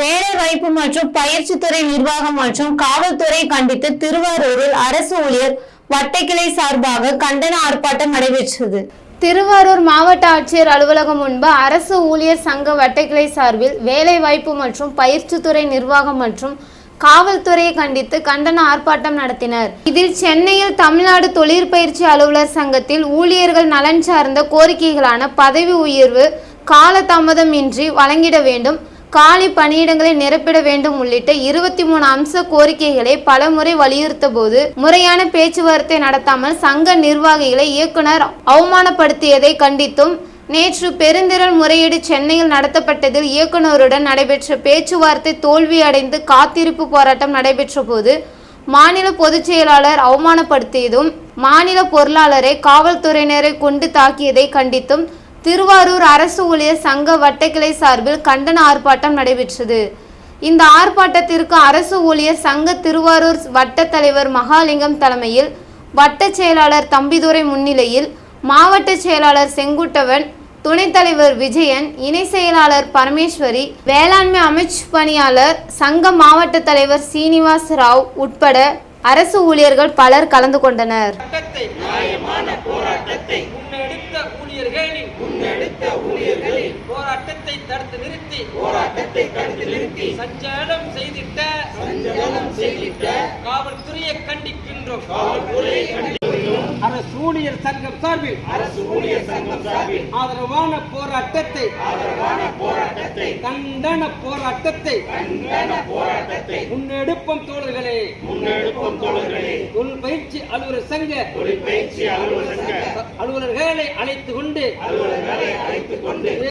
வேலை வாய்ப்பு மற்றும் பயிற்சித்துறை நிர்வாகம் மற்றும் காவல்துறை கண்டித்து திருவாரூரில் அரசு ஊழியர் வட்டக்கிளை சார்பாக கண்டன ஆர்ப்பாட்டம் நடைபெற்றது. திருவாரூர் மாவட்ட ஆட்சியர் அலுவலகம் முன்பு அரசு ஊழியர் சங்க வட்டக்கிளை சார்பில் வேலைவாய்ப்பு மற்றும் பயிற்சித்துறை நிர்வாகம் மற்றும் காவல்துறையை கண்டித்து கண்டன ஆர்ப்பாட்டம் நடத்தினர். இதில் சென்னையில் தமிழ்நாடு தொழிற்பயிற்சி அலுவலர் சங்கத்தில் ஊழியர்கள் நலன் சார்ந்த கோரிக்கைகளான பதவி உயர்வு காலதாமதமின்றி வழங்கிட வேண்டும். காலி பணியிடங்களை நிரப்பிட வேண்டும் உள்ளிட்ட இருபத்தி மூணு அம்ச கோரிக்கைகளை பலமுறை வலியுறுத்த போது முறையான பேச்சுவார்த்தை நடத்தாமல் சங்க நிர்வாகிகளை இயக்குனர் அவமானப்படுத்தியதை கண்டித்தும் நேற்று பெருந்திரள் முறையீடு சென்னையில் நடத்தப்பட்டதில் இயக்குனருடன் நடைபெற்ற பேச்சுவார்த்தை தோல்வியடைந்து காத்திருப்பு போராட்டம் நடைபெற்ற போது மாநில பொதுச் செயலாளர் அவமானப்படுத்தியதும் மாநில பொருளாளரை காவல்துறையினரை கொண்டு தாக்கியதை கண்டித்தும் திருவாரூர் அரசு ஊழியர் சங்க வட்டக்கிளை சார்பில் கண்டன ஆர்ப்பாட்டம் நடைபெற்றது. இந்த ஆர்ப்பாட்டத்திற்கு அரசு ஊழியர் சங்க திருவாரூர் வட்ட தலைவர் மகாலிங்கம் தலைமையில் வட்ட செயலாளர் தம்பிதுரை முன்னிலையில் மாவட்ட செயலாளர் செங்குட்டவன் துணைத் தலைவர் விஜயன் இணை செயலாளர் பரமேஸ்வரி வேளாண்மை அமைச்சு பணியாளர் சங்க மாவட்ட தலைவர் சீனிவாஸ் ராவ் உட்பட அரசு ஊழியர்கள் பலர் கலந்து கொண்டனர். ஊழியர்களின் முன்னெடுத்த ஊழியர்களின் போராட்டத்தை தடுத்து நிறுத்தி போராட்டத்தை தடுத்து நிறுத்தி சஞ்சலம் செய்திட்ட சஞ்சலம் செய்திட்ட காவல்துறையை கண்டிக்கின்றோம். காவல்துறையை கண்டிக்கின்றோம். அரசு ஊழியர் சங்கம் சார்பில் அரசு ஊழியர் சங்கம் சார்பில் ஆதரவான போராட்டத்தை ஆதரவான போராட்டத்தை கண்டன போராட்டத்தை கண்டன போராட்டத்தை முன்னெடுப்போம் தோழர்களே. முன்னெடுப்போம் தோழர்களே. தொழில் பயிற்சி அலுவலர் சங்க தொழில் பயிற்சி அலுவலர் சங்க அலுவலர்களை அழைத்து கொண்டு